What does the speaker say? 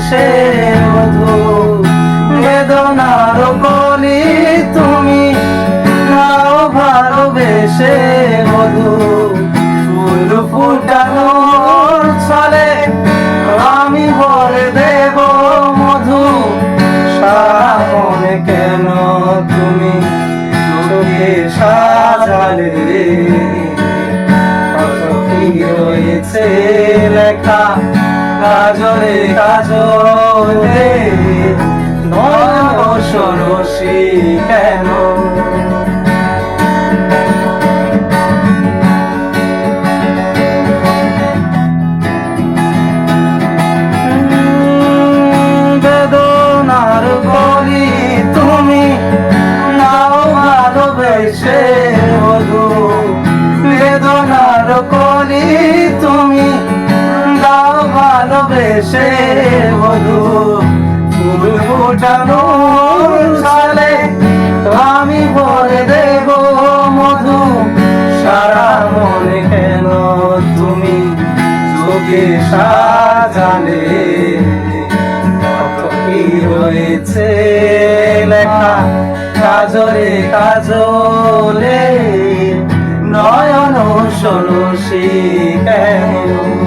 ভালোবেসে মধু বেদনার কলি তুমি। নাও ভালোবেসে মধু ফুল ফুটানোর ছলে আমি ভরে দেব মধু। সারা কেন তুমি সাজালে? কত কি রয়েছে লেখা? কাজলে কাজলে সরসী কেন? ভালোবেসে মধু বেদনার কলি ভালোবেসে মধু, ফুল ফোটানোর সালে আমি ভরে দেব মধু। সারা মনে কেন তুমি চোখে সাজালে? রয়েছে লেখা কাজলে কাজলে? নয়ন সরসী কেন